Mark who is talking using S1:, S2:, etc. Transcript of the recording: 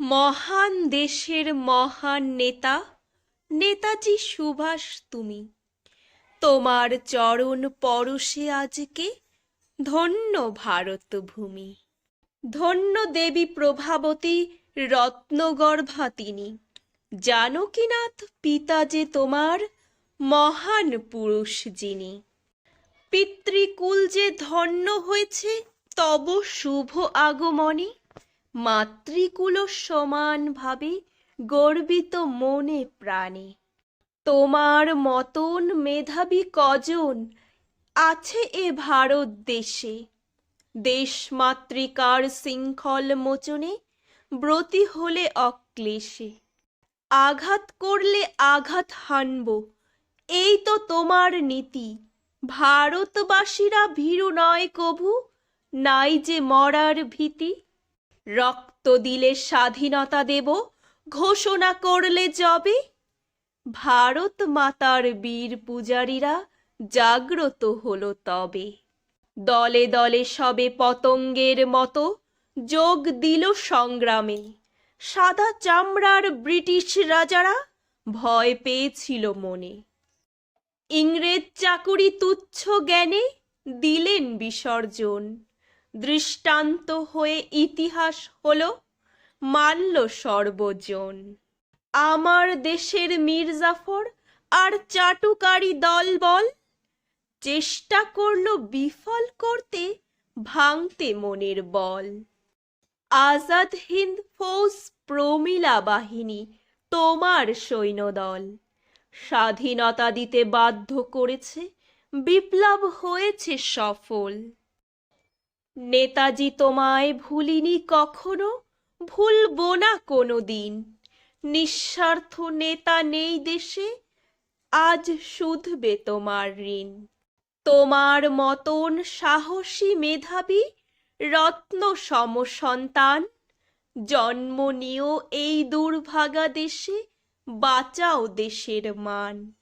S1: মহান দেশের মহান নেতা, নেতাজি সুভাষ তুমি। তোমার চরণ পরশে আজকে ধন্য ভারত ভূমি ধন্য দেবী প্রভাবতী রত্নগর্ভা তিনি। জানকীনাথ পিতা যে তোমার মহান পুরুষ যিনি। পিতৃকুল যে ধন্য হয়েছে, তব শুভ আগমনে মাতৃকুল সমানভাবে গর্বিত মনে প্রাণে। তোমার মতন মেধাবী কজন আছে এ ভারত দেশে। দেশ মাতৃকার শৃঙ্খল মোচনে ব্রতী হলে অক্লেশে। আঘাত করলে আঘাত হানব, এই তো তোমার নীতি। ভারতবাসীরা ভীরু নয় কভু, নাই যে মরার ভীতি। রক্ত দিলে স্বাধীনতা দেব, ঘোষণা করলে যবে ভারত মাতার বীর পূজারীরা জাগ্রত হলো তবে। দলে দলে সবে পতঙ্গের মতো যোগ দিল সংগ্রামে। সাদা চামড়ার ব্রিটিশ রাজারা ভয় পেয়েছিল মনে। ইংরেজ চাকুরি তুচ্ছ জ্ঞানে দিলেন বিসর্জন। দৃষ্টান্ত হয়ে ইতিহাস হলো মানল সর্বজন। আমার দেশের মির্জাফর আর চাটুকারি দলবল চেষ্টা করল বিফল করতে ভাঙতে মনের বল। আজাদ হিন্দ ফৌজ প্রমিলা বাহিনী, তোমার সৈন্যদল। স্বাধীনতা দিতে বাধ্য করেছে, বিপ্লব হয়েছে সফল। নেতাজি তোমায় ভুলিনি কখনো? ভুলবো না কোনো দিন নিঃস্বার্থ নেতা নেই দেশে, আজ শুধবে তোমার ঋণ। তোমার মতন সাহসী মেধাবী, রত্ন সম সন্তান। জন্ম নিও এই দুর্ভাগা দেশে, বাঁচাও দেশের মান।